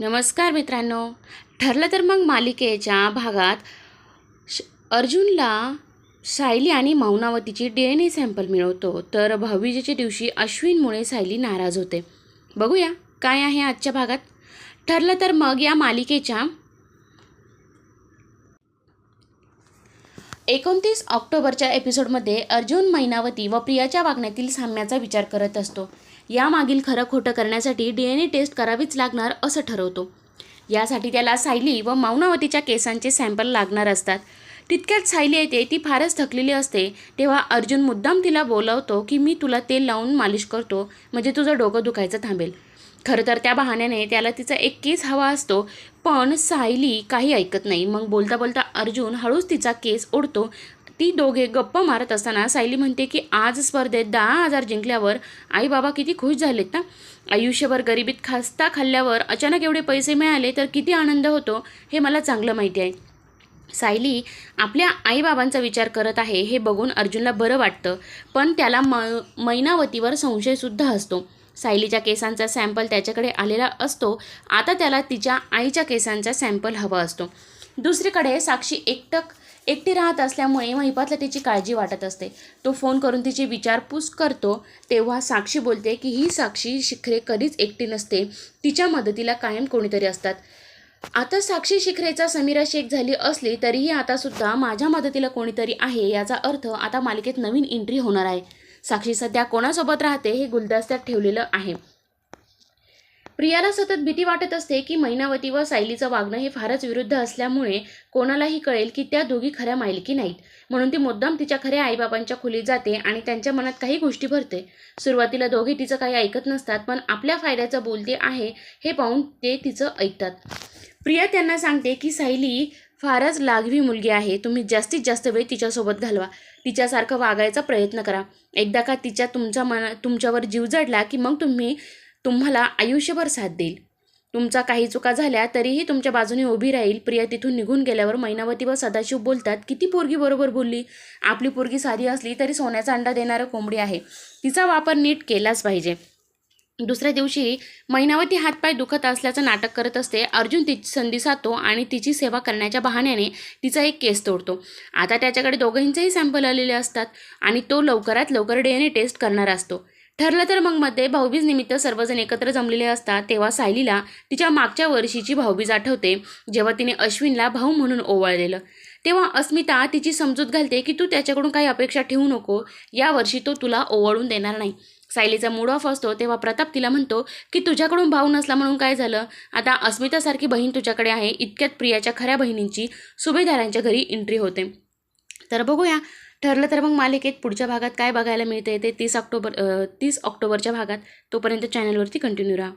नमस्कार मित्रांनो. ठरलं तर मग मालिकेच्या भागात श अर्जुनला सायली आणि मौनावतीची डी एन ए सॅम्पल मिळवतो. तर भाऊबीजेच्या दिवशी अश्विनमुळे सायली नाराज होते. बघूया काय आहे आजच्या भागात? ठरलं तर मग या मालिकेच्या एकोणतीस ऑक्टोबरच्या एपिसोडमध्ये अर्जुन मैनावती व प्रियाच्या वागण्यातील साम्याचा विचार करत असतो. यामागील खरं खोटं करण्यासाठी डी एन ए टेस्ट करावीच लागणार असं ठरवतो. यासाठी त्याला सायली व मौनावतीच्या केसांचे सॅम्पल लागणार असतात. तितक्यात सायली येते ती फारच थकलेली असते. तेव्हा अर्जुन मुद्दाम तिला बोलावतो की मी तुला तेल लावून मालिश करतो. म्हणजे तुझं डोकं दुखायचं थांबेल. खरं तर त्या बहाण्याने त्याला तिचा एक केस हवा असतो. पण सायली काही ऐकत नाही. मग बोलता बोलता अर्जुन हळूच तिचा केस ओढतो. ती दोघे गप्प मारत असताना सायली म्हणते की आज स्पर्धेत दहा हजार जिंकल्यावर आई बाबा किती खुश झालेत ना? आयुष्यभर गरिबीत खास्ता खाल्ल्यावर अचानक एवढे पैसे मिळाले तर किती आनंद होतो? हे मला चांगलं माहिती आहे. सायली आपल्या आईबाबांचा विचार करत आहे हे बघून अर्जुनला बरं वाटतं पण त्याला म मैनावतीवर संशयसुद्धा असतो. सायलीच्या केसांचा सॅम्पल त्याच्याकडे आलेला असतो आता त्याला तिच्या आईच्या केसांचा सॅम्पल हवा असतो. दुसरीकडे साक्षी एकटक एकटी राहत असल्यामुळे महिपातला तिची काळजी वाटत असते. तो फोन करून तिची विचारपूस करतो तेव्हा साक्षी बोलते की ही साक्षी शिखरे कधीच एकटी नसते. तिच्या मदतीला कायम कोणीतरी असतात. आता साक्षी शिखरेचा समीरा शेख झाली असली तरीही आता सुद्धा माझ्या मदतीला कोणीतरी आहे याचा अर्थ आता मालिकेत नवीन एंट्री होणार आहे. साक्षी सध्या कोणासोबत राहते हे गुलदस्त्यात ठेवलेलं आहे. प्रियाला सतत भीती वाटत असते की मैनावती व सायलीचं वागणं हे फारच विरुद्ध असल्यामुळे कोणालाही कळेल की त्या दोघी खऱ्या मायलिकी नाहीत. म्हणून ती मुद्दाम तिच्या खऱ्या आईबाबांच्या खोलीत जाते आणि त्यांच्या मनात काही गोष्टी भरते. सुरुवातीला दोघे तिचं काही ऐकत नसतात पण आपल्या फायद्याचं बोलते आहे हे पाहून ते तिचं ऐकतात. प्रिया त्यांना सांगते की सायली फारच लागवी मुलगी आहे. तुम्ही जास्तीत जास्त वेळ तिच्यासोबत घालवा. तिच्यासारखं वागायचा प्रयत्न करा. एकदा का तिच्या तुमच्या मना तुमच्यावर जीव जडला की मग तुम्ही तुम्हाला आयुष्यभर साथ देईल. तुमचा काही चुका झाल्या तरीही तुमच्या बाजूने उभी राहील. प्रिया तिथून निघून गेल्यावर मैनावती व सदाशिव बोलतात किती पोरगी बरोबर बोलली? आपली पोरगी साधी असली तरी सोन्याचा अंडा देणारं कोंबडी आहे. तिचा वापर नीट केलाच पाहिजे. दुसऱ्या दिवशी मैनावती हातपाय दुखत असल्याचं नाटक करत असते. अर्जुन तिची संधी साधतो आणि तिची सेवा करण्याच्या बहाण्याने तिचा एक केस तोडतो. आता त्याच्याकडे दोघांचेही सॅम्पल आलेले असतात आणि तो लवकरात लवकर डी एन ए टेस्ट करणार असतो. ठरलं तर मग मध्ये भाऊबीज निमित्त सर्वजण एकत्र जमलेले असतात तेव्हा सायलीला तिच्या मागच्या वर्षीची भाऊबीज आठवते जेव्हा तिने अश्विनला भाऊ म्हणून ओवाळलेलं. तेव्हा अस्मिता तिची समजूत घालते की तू त्याच्याकडून काही अपेक्षा ठेवू नको यावर्षी तो तुला ओवाळून देणार नाही. सायलीचा मूड ऑफ असतो तेव्हा प्रताप तिला म्हणतो की तुझ्याकडून भाऊ नसला म्हणून काय झालं? आता अस्मितासारखी बहीण तुझ्याकडे आहे इतक्यात प्रियाच्या खऱ्या बहिणींची सुभेदारांच्या घरी एंट्री होते. तर बघूया ठरलं तर मग मालिकेत पुढच्या भागात काय बघायला मिळते ते तीस ऑक्टोबर तीस ऑक्टोबरच्या भागात तोपर्यंत चॅनलवरती कंटिन्यू राहा.